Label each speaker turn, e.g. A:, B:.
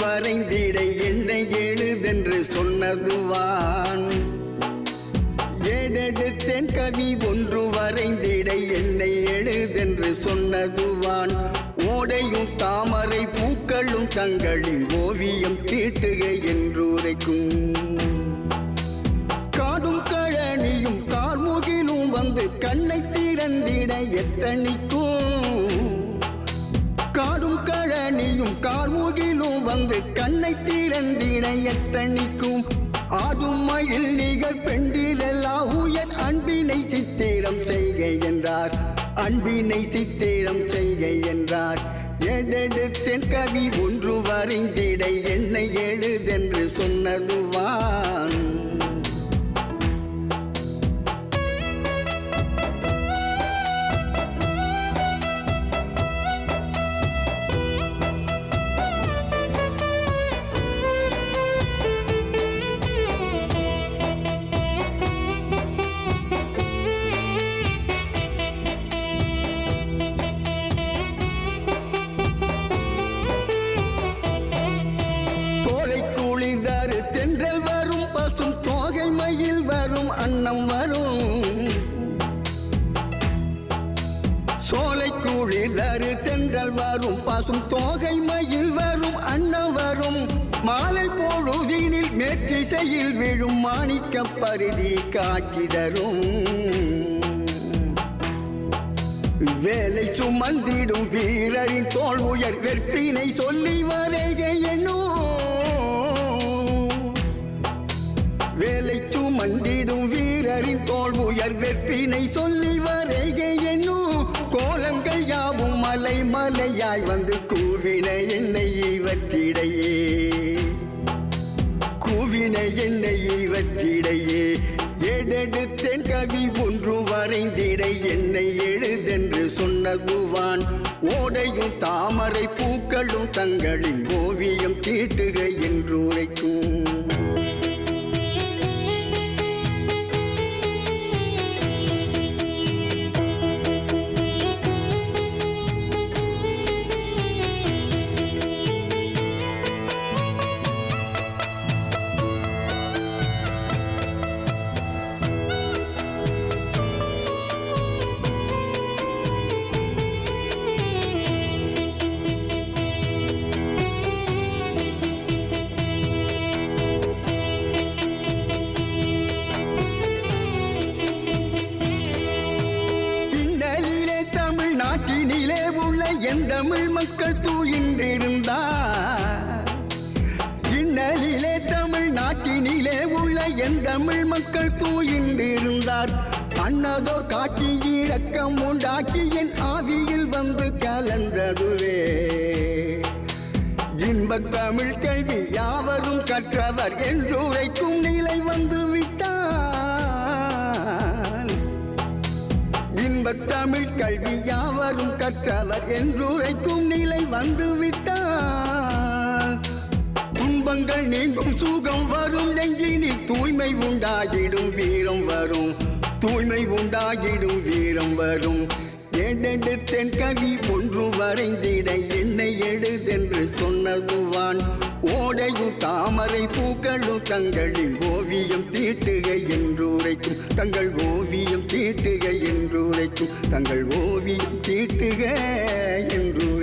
A: வரைந்திட என்னை எழுதென்று சொன்னதுவான் ஏடெடுத்தேன் கவி ஒன்று வரைந்திடை என்னை எழுதென்று சொன்னதுவான் ஓடையும் தாமரை பூக்களும் தங்களின் ஓவியம் தீட்டுக என்றுரைக்கும் காடும் கழனியும் கார்முகிலும் வந்து கண்ணை திறந்திட எத்தனிக்கும் காடும் கழனியும் கார்முகி ஆடும் வந்து கண்ணை திறந்திணைய தணிக்கும் ஆடும் மயில் நிகழ் பெண்டிரெல்லாம் உயர் அன்பினை சித்திரம் செய்கை என்றார் அன்பினை சித்திரம் செய்கை என்றார் எடெடுத்தென் கவி ஒன்று வரைந்திட என்னை எழுதென்று சொன்னதுவான் குளிர்லறு தென்றல் வரும் பாசும் தோகை மயில் வரும் அன்னம் வரும் மாலை பொழுதினில் மேற்றிசையில் விழும் மாணிக்க பருதி காட்சி தரும் வேலை சுமந்திடும் வீரரின் தோல் உயர் வெற்பினை சொல்லி வரையணும் வேலை சுமந்திடும் வீரரின் தோல் உயர் வெற்பினை சொல்லி வரைகை மலை மலையாய் வந்து கூவின என்னை இவற்றிடையே கூவின என்னை இவற்றிடையே ஏடெடுத்தேன் கவி ஒன்று வரைந்திடை என்னை எழுதென்று சொன்ன குவான் ஓடையும் தாமரை பூக்களும் தங்களின் ஓவியம் தீட்டுக என்றுரைக்கும் தமிழ் மக்கள் தூயின்றிருந்தா இன்னலிலே தமிழ் நாட்டினிலே உள்ள என் தமிழ் மக்கள் தூயின்றிருந்தார் அண்ணதோ காட்சி இரக்கம் உண்டாக்கி என் ஆவியில் வந்து கலந்ததுவே இன்பத் தமிழ் கல்வி யாவரும் கற்றவர் என்று தமிழ் கல்வி யாவரும் கற்றவர் என்றுரைக்கும் நிலை வந்துவிட்டார் துன்பங்கள் நீங்கும் சுகம் வரும் நெஞ்சினி தூய்மை உண்டாகிடும் வீரம் வரும் தூய்மை உண்டாகிடும் வீரம் வரும் தென் கவி ஒன்று வரைந்திட என்னை எடுதென்று சொன்னதுவான் ஓடையும் தாமரை பூக்களும் தங்களின் ஓவியம் தீட்டுக உரைக்கும் தங்கள் ஓவியம் தீட்டு வைக்கும் தங்கள் ஓவியம் தீட்டுக என்று